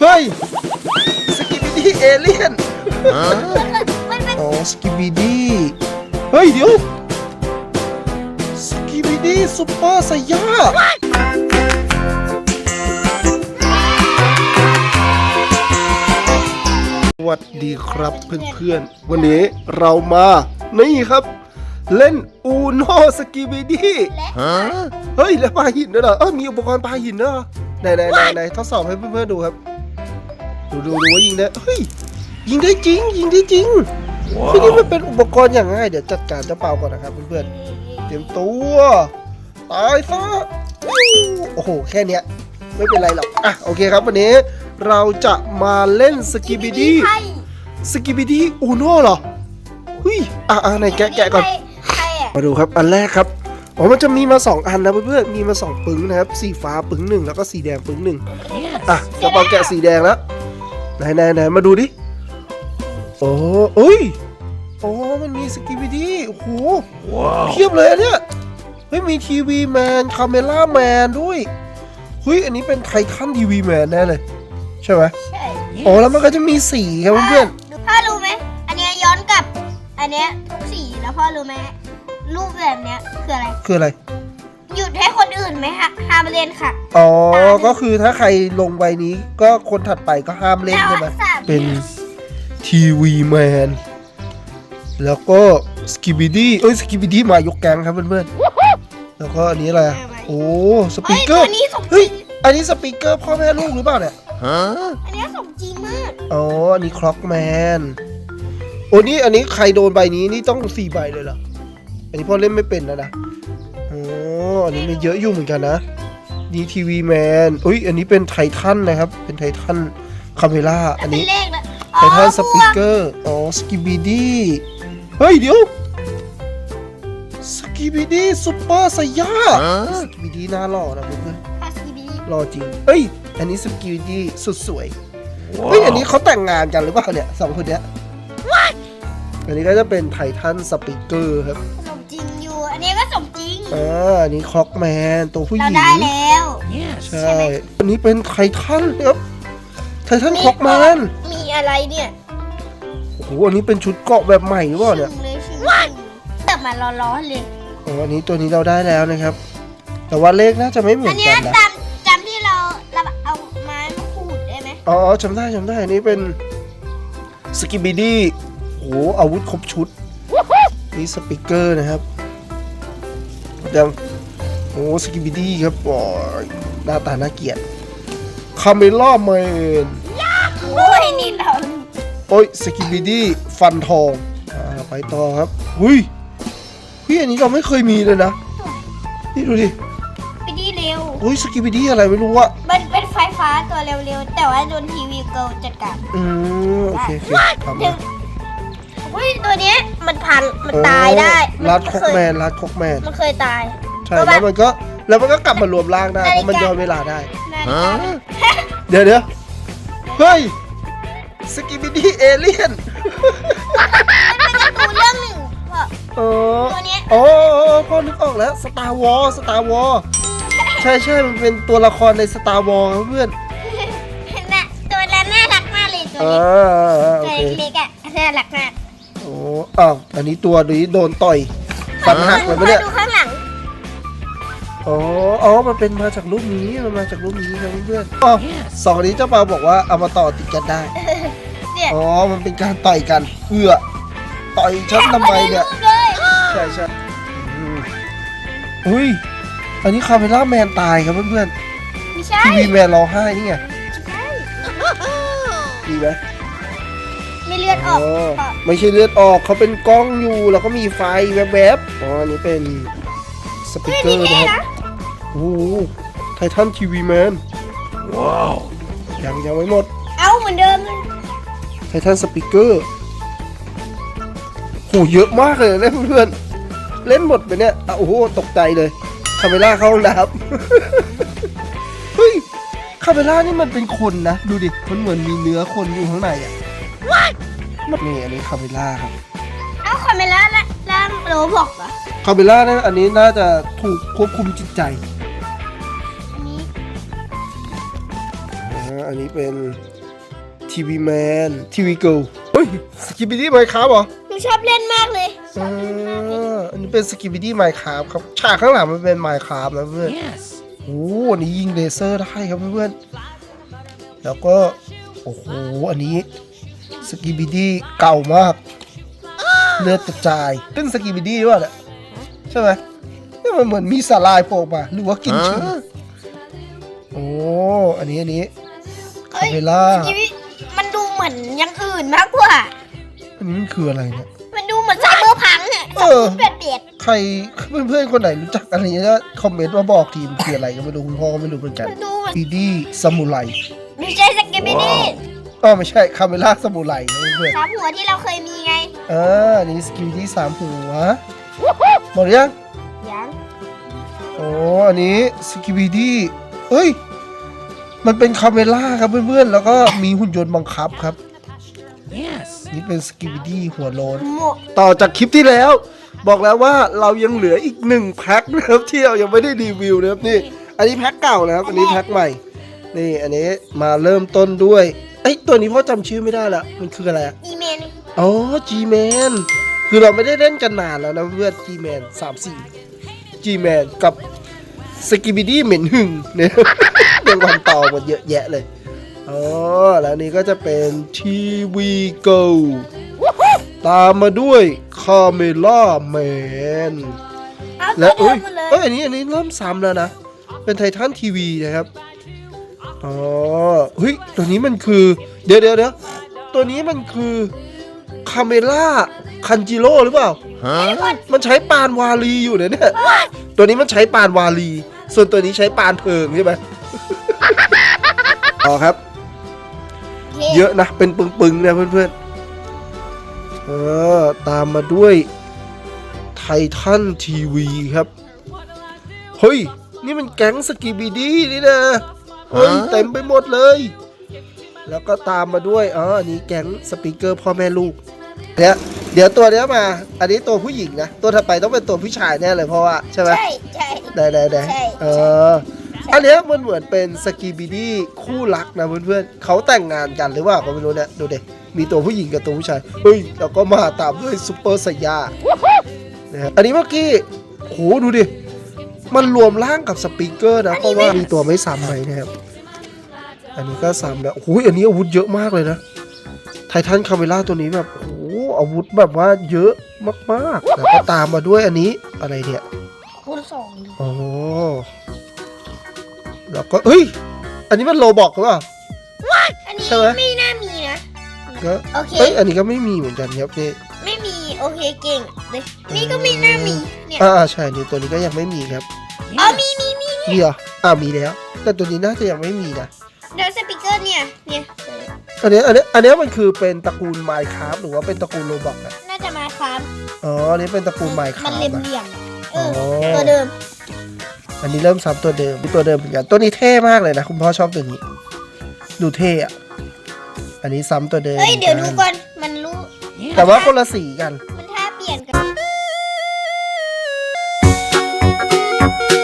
เฮ้ย สกิบิดี้เอเลี่ยน มันเป็นอ๋อ สกิบิดี้ เฮ้ย เดี๋ยว สกิบิดี้ซุปเปอร์ไซย่าสวัสดีครับเพื่อนๆ วันนี้เรามา นี่ครับ เล่นอูโนสกิบิดี้และเฮ้ย แล้วปลาหินด้วยเหรอ เออมีอุปกรณ์ปลาหินด้วยเหรอไหนไหนไหนไหนทดสอบให้เพื่อนๆดูครับ ดูดูดูว่ายิงได้เฮ้ยยิงได้จริง ยิงได้จริงที่นี่มันเป็นอุปกรณ์อย่างง่ายเดี๋ยวจัดการเจ้าเปาก่อนนะครับเพื่อนๆเตรียมตัวตายซะโอ้โหแค่เนี้ยไม่เป็นไรหรอกอะโอเคครับวันนี้เราจะมาเล่นสกิบิดี้ใครสกิบิดี้อูโน่เหรอเฮ้ยอะอะไหนแกะแกะก่อนใครใครอะมาดูครับอันแรกครับอ๋อมันจะมีมาสองอันนะเพื่อนๆมีมาสองปึ้งนะครับ สีฟ้าปึ้งหนึ่งแล้วก็สีแดงปึ้งหนึ่งอะจะปาแกะสีแดงแล้ว ไหนไหนไหนมาดูดิโอ้เอ้ยโอ้มันมีสกิบิดี้โอ้โหเพียบเลยอันเนี่ยเฮ้ยมีทีวีแมนคาเมล่าแมนด้วยเฮ้ยอันนี้เป็นไททันทีวีแมนแน่เลย ใช่ไหมใช่อ๋อแล้วมันก็จะมีสีครับเพื่อนพ่อรู้ไหมอันเนี้ยย้อนกลับ อันเนี้ยทุกสีแล้วพ่อรู้ไหมรูปแบบเนี้ยคืออะไรๆคืออะไร ไหมฮะห้ามเล่นค่ะ อ๋อ ก็คือถ้าใครลงใบนี้ ก็คนถัดไปก็ห้ามเล่นใช่ไหมแล้วสามเป็นทีวีแมน แล้วก็สกิบิดี้เอ้ยสกิบิดี้มายกแกงครับเพื่อนๆ แล้วก็อันนี้อะไรอะโอ้สปีเฮ้ยกเกอตัวร์นี้สมจเฮ้ริยงอันนี้สปีกเกอร์พ่อแม่ลูกหรือเปล่าเนี่ยอันเนี้ยสมจริงมากอ๋ออันนี้คล็อกแมนโอ้นี่อันนี้ใครโดนใบนี้นี่ต้องสี่ใบเลยเหรออันนี้พ่อเล่นไม่เป็นนะนะ อ๋ออันนี้มันเยอะอยู่เหมือนกันนะ นี่ทีวีแมนอุ้ย อันนี้เป็นไททันนะครับ เป็นไททันคาเมล่า อันเป็นนี้เลขนะไททันสปีกเกอร์ อ๋อ สกิบิดี้เฮ้ย เดี๋ยว สกิบิดี้ซุปเปอร์ไซย่าสกิบิดี้หน้าหล่อนะเพื่อนพาสกีบีๆหล่อจริง เอ้ย อันนี้สกิบิดี้สุดสวย เฮ้ย อันนี้เขาแต่งงานกันหรือเปล่าเนี่ยสองคนเนี้ยอันนี้ก็จะเป็นไททันสปีกเกอร์ครับ ก็สมจริงอ่าอันนี้คล็อกแมนตัวผู้หเราญิงได้แล้ว ใช่อันนี้เป็นไททันครับไททันคล็อกแมนมีอะไรเนี่ยโอ้โหอันนี้เป็นชุดเกราะแบบใหม่หรือเปล่าเนี่ยชิมเลยชิมแต่มาร้อนๆเลย อ๋ออันนี้ตัวนี้เราได้แล้วนะครับ แต่ว่าเลขน่าจะไม่เหมือัอนนเนี้กัยนนะ จำจำที่เราเราเอาไม้มาขูดได้ไหมอ๋อจำได้จำได้อันนี้เป็นสกิบิดี้โอ้โหอาวุธครบชุด นี่สปิเกอร์นะครับ ยังโอ้สกิบิดี้ครับโอ้ยหน้าตาน่าเกลียดคาเมล่าแมนโอ้ยนี่เราโอ้ยสกิบิดี้ฟันทองอ่าไปต่อครับหุยพี่อันนี้เราไม่เคยมีเลยนะ นี่ดูดิไปดีเร็วอุ้ยสกิบิดี้อะไรไม่รู้อะมันเป็นไฟฟ้าตัวเร็วๆ แต่ว่าโดนทีวีเกิลจัดการอืมโอเคโอเคทำถึมาง พันมันตายได้รัดคมัอกเคแมยนรัดคอกแมนมันเคยตาย ใช่แล้วมันก็แล้วมันก็กลับมารวมร่างได้เพราะมันย้อนเวลาได้นาฬิกาเดี๋ยวเดี๋ยวเฮ้ยสกิบิดี้เอเลี่ยนมันเป็นการ์ตูนเรื่องหนึ่งพ่อเออตัวเนี้ยอ๋อพ่อนึกออกแล้วสตาร์วอลสตาร์วอลใช่ใช่มันเป็นตัวละครในสตาร์วอลเพื่อนน่ะตัวนั้นน่ารักมากเลยตัวอ่าเล็กโอตัวเคเล็กๆอะน่ารักมากโอ้อ้าวอันนี้ตัวนี้โดนต่อยฟันหักเลยปะเนี่ยดูข้างหลังอ๋ออ๋อมันเป็นมาจากรูปนี้มันมาจากรูปนี้ครับเพื่อนๆอ๋อสองอันนี้เจ้าปาบอกว่าเอามาต่อติดกันได้เนี่ยอ๋อมันเป็นการต่อยกันเพื่อต่อยฉันทำไมเนี่ยรูปเลยใช่ใช่อืมอุ้ยอันนี้คาเมล่าแมนตายครับเพื่อนไม่ใช่ๆทีวีแมนร้องไห้นี่ไงใช่ดีไหม ไม่เลือดออกอ๋อพ่อไม่ใช่เลือดออกเขาเป็นกล้องอยู่แล้วก็มีไฟแวบๆอ๋ออันนี้เป็นสปีกเฮ้ยเกอนี่ร์นะเท่ครับนะโอ้โหไททันทีวีแมนว้าวยังยังไม่หมด เอาเหมือนเดิมเลยไททันสปีกเกอร์โหเยอะมากเลยนะเพื่อนๆเล่นหมดไปเนี่ยอะโอ้โห ตกใจเลยคาเมล่าเข้าห้องน้ำ เฮ้ยคาเมล่านี่มันเป็นคนนะ ดูดิ มันเหมือนมีเนื้อคนอยู่ข้างในอะมั นนี่อันนี้คาเมล่าครับเอาคอมเมล่าละล่างโรบอกเหรอคาเมล่านะอันนี้น่าจะถูกควบคุมจิตใจอันนี้อ่าอันนนี้เป็นทีวีแมนทีวีเกิลเฮ้ยสกิบิดี้ไมค์ครับเหรอหนูชอบเล่นมากเลยอ่าอันนี้เป็นสกิบิดี้ไมค์ครับครับฉากข้างหลังมันเป็นไมค์ครับนะเพื่อน Yes. โอ้โหอันนี้ยิงเลเซอร์ได้ครับเพื่อนๆแล้วก็โอ้โหอันนี้ สกิบิดี้เก่ามาก เลือดกระจายขึ้นสกิบิดี้ด้วยเนี่ยใช่ไหมนี่มันเหมือนมีสาลายโผล่มาหรือว่ากินชื้นโอ้อันนี้อันนี้คาเฮ้ยเมล่าชีวิตมันดูเหมือนอย่างอื่นมากกว่า อันนี้มันคืออะไรเนี่ย มันดูเหมือนไซเบอร์พังอะเออเบ็ดเบ็ดใครเพื่อนๆคนไหนรู้จักอะไรเงี้ยก็คอมเมนต์มาบอกทีมนคืออะไรก็ไม่รู้คุณพ่อก็ไม่รู้เหมือนกันมันดูเหมือนอีดี้ซามูไรไม่ใช่สกิปปี้ดี้ อ๋อไม่ใช่คาเมล่าซามูไรนะเพื่อนสามหัวที่เราเคยมีไงๆอ่าอันนี้สกิลที่สามหัวหมดหรือยังยังโอ้อันนี้สกิบิดี้เฮ้ย มันเป็นคาเมล่าครับเพื่อนๆ แล้วก็มีหุ่นยนต์บังคับครับ Yes. นี่เป็นสกิบิดี้หัวโลนหมดต่อจากคลิปที่แล้ว บอกแล้วว่าเรายังเหลืออีกหนึ่งแพ็คนะครับที่เรายังไม่ได้รีวิวนะครับนี่ อันนี้แพ็คเก่านะครับ อันนี้แพ็คใหม่ นี่อันนี้มาเริ่มต้นด้วย เอ้ยตัวนี้พ่อจำชื่อไม่ได้ละมันคืออะไรอะอีเมลอ๋อ G-Man คือเราไม่ได้เล่นกันนานแล้วนะเพื่อน G-Man สามสี่ G-Man กับสกิบิดี้เหม็นหึงเนี่ยเป็นวันต่อหมดเยอะแยะเลยอ๋อแล้วนี่ก็จะเป็นทีวีเกิลตามมาด้วยคาเมล่าแมนเอาและตัวเอ้ยเดิมมาเลยเอ้ยอันนี้อันนี้เริ่มซ้ำแล้วนะ เป็นไททันทีวีนะครับ อ๋อเฮ้ยตัวนี้มันคือ เดี๋ยวเดี๋ยวเดี๋ยวตัวนี้มันคือคาเมล่าคันจิโร่หรือเปล่า Huh? มันใช้ปานวาลีอยู่เนี่ยเนี่ย ตัวนี้มันใช้ปานวาลี ส่วนตัวนี้ใช้ปานเพิงใช่ไหมอ๋อครับ เยอะนะ เป็นปึงๆนะเพื่อนๆ เออ ตามมาด้วยไททันทีวีครับ เฮ้ย นี่มันแก๊งสกีบีดี้นี่นะ เฮ้ยฮะเต็มไปหมดเลย แล้วก็ตามมาด้วยอ๋ออันนี้แก๊งสปีกเกอร์พ่อแม่ลูกเดี๋ยวเดี๋ยวตัวเนี้ยมา อันนี้ตัวผู้หญิงนะ ตัวถัดไปต้องเป็นตัวผู้ชายแน่เลยเพราะว่าใช่ไหมใช่ใช่ได้ได้ได้ใช่เออ อันเนี้ยมันเหมือนเป็นสกีบิดี้คู่รักนะเพื่อนๆเขาแต่งงานกันหรือเปล่าก็ไม่รู้เนี่ยดูเด็มีตัวผู้หญิงกับตัวผู้ชาย เฮ้ยแล้วก็มาตามด้วยซูเปอร์ไซยานะฮะอันนี้เมื่อกี้โหดูดิ มันรวมร่างกับสปีกเกอร์นะเพราะว่ามีตัวไม่ซ้ำไปนะครับ อันนี้ก็ซ้ำแล้วโอ้โหอันนี้อาวุธเยอะมากเลยนะ ไททันคาเมล่าตัวนี้แบบโอ้โหอาวุธแบบว่าเยอะมากๆแล้วก็ตามมาด้วยอันนี้อะไรเนี่ยคูณสองดิอ๋อแล้วก็เฮ้ย อันนี้มันโลบอกหรือเปล่าอันนี้ใช่ไหมไม่น่ามีนะก็โอเคเอ้ยอันนี้ก็ไม่มีเหมือนกันครับนี่ไม่มีโอเคเก่งเลยนี่ก็ไม่น่ามี เนี่ยอ่าใช่นี่ตัวนี้ก็ยังไม่มีครับอ๋อมีมีมีมีเหรออ่ามีแล้ว แต่ตัวนี้น่าจะยังไม่มีนะเดี๋ยวสปีกเกอร์เนี่ยเนี่ยอันนี้อันนี้อันนี้มันคือเป็นตระกูลไมค์ครับหรือว่าเป็นตระกูลโลบอกอะน่าจะมาครับอ๋ออันนี้เป็นตระกูลไมค์คมัรันบเหลี่ยมนะเหลี่ยมๆเอออ๋อตัวเดิม อันนี้เริ่มซ้ำตัวเดิมมีตัวเดิมเหมือนกันตัวนี้เท่มากเลยนะคุณพ่อชอบตัวนี้ ดูเท่อะอันนี้ซ้ำตัวเดิมเอ้ยเดี๋ยวดูหมือนก่อนมันรู้แต่ว่าคนละสีกันเ Música